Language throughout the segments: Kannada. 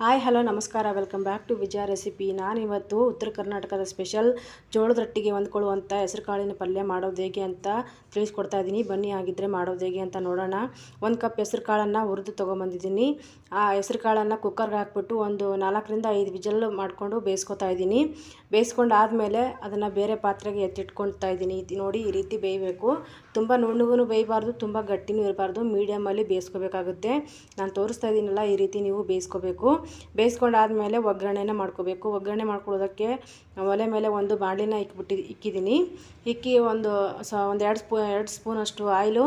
ಹಾಯ್ ಹಲೋ ನಮಸ್ಕಾರ. Welcome back to Vijaya recipe ನಾನಿವತ್ತು ಉತ್ತರ ಕರ್ನಾಟಕದ ಸ್ಪೆಷಲ್ ಜೋಳದ ರೊಟ್ಟಿಗೆ ಹೊಂದ್ಕೊಳ್ಳುವಂಥ ಹೆಸರು ಕಾಳಿನ ಪಲ್ಯ ಮಾಡೋದು ಹೇಗೆ ಅಂತ ತಿಳಿಸ್ಕೊಡ್ತಾ ಇದ್ದೀನಿ. ಬನ್ನಿ ಆಗಿದ್ದರೆ ಮಾಡೋದು ಹೇಗೆ ಅಂತ ನೋಡೋಣ. ಒಂದು ಕಪ್ ಹೆಸರು ಕಾಳನ್ನು ಹುರಿದು ತೊಗೊಂಬಂದಿದ್ದೀನಿ. ಆ ಹೆಸರು ಕಾಳನ್ನು ಕುಕ್ಕರ್ಗೆ ಹಾಕ್ಬಿಟ್ಟು ಒಂದು ನಾಲ್ಕರಿಂದ ಐದು ವಿಜಲ್ ಮಾಡಿಕೊಂಡು ಬೇಯಿಸ್ಕೊತಾ ಇದ್ದೀನಿ. ಬೇಯಿಸ್ಕೊಂಡು ಆದಮೇಲೆ ಅದನ್ನು ಬೇರೆ ಪಾತ್ರೆಗೆ ಎತ್ತಿಟ್ಕೊಳ್ತಾ ಇದ್ದೀನಿ. ಇದು ನೋಡಿ, ಈ ರೀತಿ ಬೇಯಬೇಕು. ತುಂಬ ನುಣ್ಣಗೂ ಬೇಯಬಾರ್ದು, ತುಂಬ ಗಟ್ಟಿನೂ ಇರಬಾರ್ದು. ಮೀಡಿಯಮಲ್ಲಿ ಬೇಯಿಸ್ಕೋಬೇಕಾಗುತ್ತೆ. ನಾನು ತೋರಿಸ್ತಾ ಇದ್ದೀನಲ್ಲ ಈ ರೀತಿ ನೀವು ಬೇಯಿಸ್ಕೋಬೇಕು. ಬೇಯಿಸ್ಕೊಂಡಾದ್ಮೇಲೆ ಒಗ್ಗರಣೆನ ಮಾಡ್ಕೋಬೇಕು. ಒಗ್ಗರಣೆ ಮಾಡ್ಕೊಳ್ಳೋದಕ್ಕೆ ಒಲೆ ಮೇಲೆ ಒಂದು ಬಾಣಲಿನ ಇಕ್ಬಿಟ್ಟು, ಇಕ್ಕಿದ್ದೀನಿ. ಇಕ್ಕಿ ಒಂದು ಸ ಒಂದು ಎರಡು ಸ್ಪೂ, ಎರಡು ಸ್ಪೂನಷ್ಟು ಆಯಿಲು,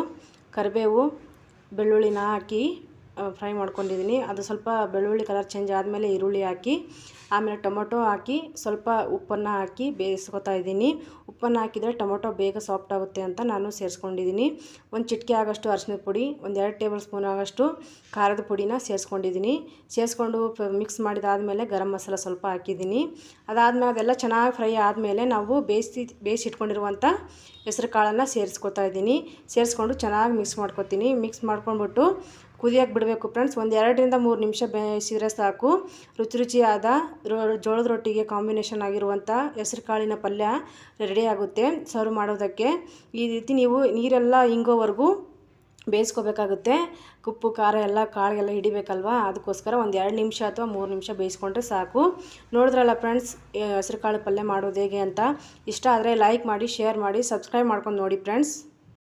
ಕರಿಬೇವು, ಬೆಳ್ಳುಳ್ಳಿನ ಹಾಕಿ ಫ್ರೈ ಮಾಡ್ಕೊಂಡಿದ್ದೀನಿ ಅದು ಸ್ವಲ್ಪ ಬೆಳ್ಳುಳ್ಳಿ ಕಲರ್ ಚೇಂಜ್ ಆದಮೇಲೆ ಈರುಳ್ಳಿ ಹಾಕಿ, ಆಮೇಲೆ ಟೊಮೊಟೊ ಹಾಕಿ, ಸ್ವಲ್ಪ ಉಪ್ಪನ್ನು ಹಾಕಿ ಬೇಯಿಸ್ಕೊತಾ ಇದ್ದೀನಿ ಉಪ್ಪನ್ನು ಹಾಕಿದರೆ ಟೊಮೊಟೊ ಬೇಗ ಸಾಫ್ಟ್ ಆಗುತ್ತೆ ಅಂತ ನಾನು ಸೇರಿಸ್ಕೊಂಡಿದ್ದೀನಿ ಒಂದು ಚಿಟಿಕೆ ಆಗೋಷ್ಟು ಅರಿಶಿನ ಪುಡಿ, ಒಂದು ಎರಡು ಟೇಬಲ್ ಸ್ಪೂನ್ ಆಗೋಷ್ಟು ಖಾರದ ಪುಡಿನ ಸೇರಿಸ್ಕೊಂಡಿದ್ದೀನಿ ಸೇರಿಸ್ಕೊಂಡು ಮಿಕ್ಸ್ ಮಾಡಿದಾದಮೇಲೆ ಗರಂ ಮಸಾಲ ಸ್ವಲ್ಪ ಹಾಕಿದ್ದೀನಿ ಅದಾದಮೇಲೆ ಅದೆಲ್ಲ ಚೆನ್ನಾಗಿ ಫ್ರೈ ಆದಮೇಲೆ ನಾವು ಬೇಯಿಸಿ ಇಟ್ಕೊಂಡಿರುವಂಥ ಹೆಸ್ರು ಕಾಳನ್ನು ಸೇರಿಸ್ಕೊತಾ ಇದ್ದೀನಿ ಸೇರಿಸ್ಕೊಂಡು ಚೆನ್ನಾಗಿ ಮಿಕ್ಸ್ ಮಾಡ್ಕೊತೀನಿ. ಮಿಕ್ಸ್ ಮಾಡ್ಕೊಂಡ್ಬಿಟ್ಟು ಕುದಿಯೋಕೆ ಬಿಡಬೇಕು ಫ್ರೆಂಡ್ಸ್. ಒಂದು ಎರಡರಿಂದ ಮೂರು ನಿಮಿಷ ಬೇಯಿಸಿದ್ರೆ ಸಾಕು. ರುಚಿ ರುಚಿಯಾದ ಜೋಳದ ರೊಟ್ಟಿಗೆ ಕಾಂಬಿನೇಷನ್ ಆಗಿರುವಂಥ ಹೆಸ್ರು ಕಾಳಿನ ಪಲ್ಯ ರೆಡಿ ಆಗುತ್ತೆ ಸರ್ವ್ ಮಾಡೋದಕ್ಕೆ. ಈ ರೀತಿ ನೀವು ನೀರೆಲ್ಲ ಹಿಂಗೋವರೆಗೂ ಬೇಯಿಸ್ಕೋಬೇಕಾಗುತ್ತೆ. ಉಪ್ಪು, ಖಾರ ಎಲ್ಲ ಕಾಳಿಗೆಲ್ಲ ಹಿಡಿಬೇಕಲ್ವಾ? ಅದಕ್ಕೋಸ್ಕರ ಒಂದು ಎರಡು ನಿಮಿಷ ಅಥವಾ ಮೂರು ನಿಮಿಷ ಬೇಯಿಸ್ಕೊಂಡ್ರೆ ಸಾಕು. ನೋಡಿದ್ರಲ್ಲ ಫ್ರೆಂಡ್ಸ್ ಹೆಸ್ರು ಕಾಳು ಪಲ್ಯ ಮಾಡೋದು ಹೇಗೆ ಅಂತ? ಇಷ್ಟ ಆದರೆ ಲೈಕ್ ಮಾಡಿ, ಶೇರ್ ಮಾಡಿ, ಸಬ್ಸ್ಕ್ರೈಬ್ ಮಾಡ್ಕೊಂಡು ನೋಡಿ ಫ್ರೆಂಡ್ಸ್.